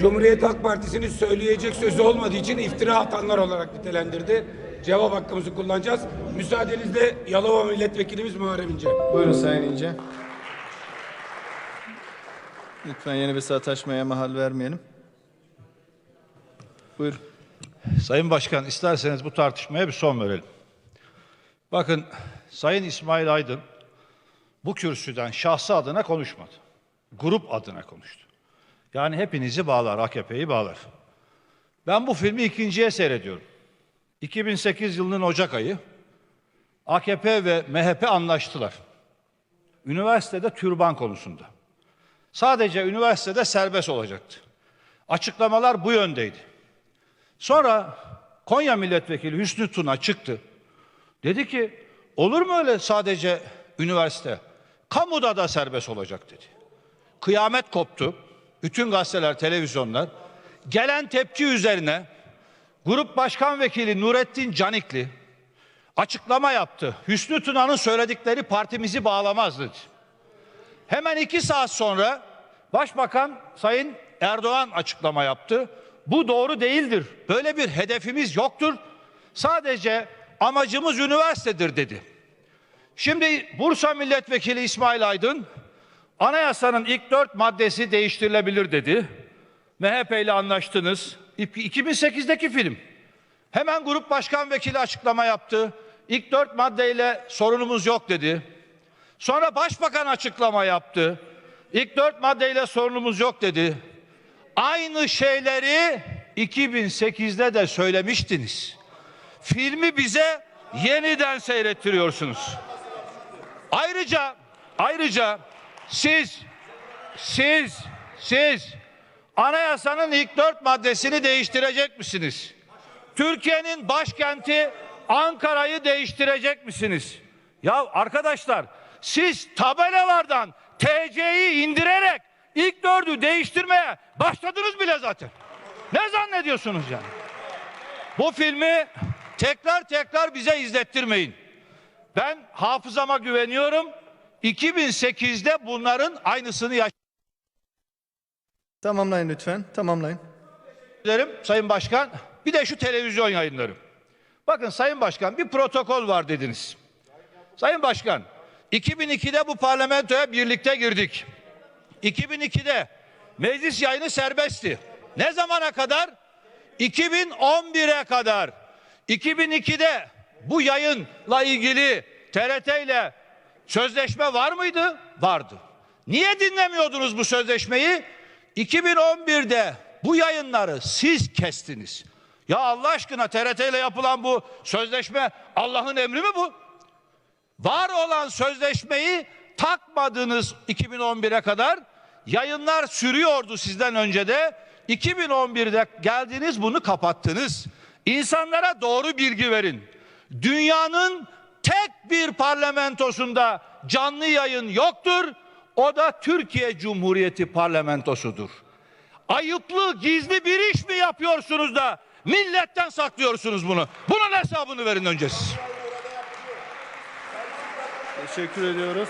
Cumhuriyet Halk Partisi'nin söyleyecek sözü olmadığı için iftira atanlar olarak nitelendirdi. Cevap hakkımızı kullanacağız. Müsaadenizle Yalova Milletvekilimiz Muharrem İnce. Buyurun Sayın İnce. Lütfen yeni bir sataşmaya mahal vermeyelim. Buyur. Sayın Başkan isterseniz bu tartışmaya bir son verelim. Bakın Sayın İsmail Aydın bu kürsüden şahsı adına konuşmadı. Grup adına konuştu. Yani hepinizi bağlar, AKP'yi bağlar. Ben bu filmi ikinciye seyrediyorum. 2008 yılının Ocak ayı AKP ve MHP anlaştılar. Üniversitede türban konusunda. Sadece üniversitede serbest olacaktı. Açıklamalar bu yöndeydi. Sonra Konya Milletvekili Hüsnü Tuna çıktı. Dedi ki olur mu öyle sadece üniversite? Kamuda da serbest olacak dedi. Kıyamet koptu. Bütün gazeteler, televizyonlar gelen tepki üzerine Grup Başkan Vekili Nurettin Canikli açıklama yaptı. Hüsnü Tuna'nın söyledikleri partimizi bağlamaz dedi. Hemen iki saat sonra Başbakan Sayın Erdoğan açıklama yaptı. Bu doğru değildir. Böyle bir hedefimiz yoktur. Sadece amacımız üniversitedir dedi. Şimdi Bursa Milletvekili İsmail Aydın anayasanın ilk dört maddesi değiştirilebilir dedi. MHP ile anlaştınız. 2008'deki film. Hemen grup başkan vekili açıklama yaptı. İlk dört maddeyle sorunumuz yok dedi. Sonra başbakan açıklama yaptı. İlk dört maddeyle sorunumuz yok dedi. Aynı şeyleri 2008'de de söylemiştiniz. Filmi bize yeniden seyrettiriyorsunuz. Ayrıca ayrıca siz siz siz anayasanın ilk dört maddesini değiştirecek misiniz? Türkiye'nin başkenti Ankara'yı değiştirecek misiniz? Ya arkadaşlar siz tabelalardan TC'yi indirerek ilk dördü değiştirmeye başladınız bile zaten. Ne zannediyorsunuz yani? Bu filmi tekrar tekrar bize izlettirmeyin. Ben hafızama güveniyorum. 2008'de bunların aynısını Tamamlayın lütfen. Tamamlayın. yaşadım Sayın Başkan. Bir de şu televizyon yayınları. Bakın Sayın Başkan bir protokol var dediniz. Sayın Başkan 2002'de bu parlamentoya birlikte girdik. 2002'de meclis yayını serbestti. Ne zamana kadar? 2011'e kadar. 2002'de bu yayınla ilgili TRT ile sözleşme var mıydı? Vardı. Niye dinlemiyordunuz bu sözleşmeyi? 2011'de bu yayınları siz kestiniz. Ya Allah aşkına TRT ile yapılan bu sözleşme Allah'ın emri mi bu? Var olan sözleşmeyi takmadınız 2011'e kadar. Yayınlar sürüyordu sizden önce de. 2011'de geldiniz bunu kapattınız. İnsanlara doğru bilgi verin. Dünyanın tek bir parlamentosunda canlı yayın yoktur. O da Türkiye Cumhuriyeti parlamentosudur. Ayıplı gizli bir iş mi yapıyorsunuz da milletten saklıyorsunuz bunu? Bunun hesabını verin önce siz. Teşekkür ediyoruz.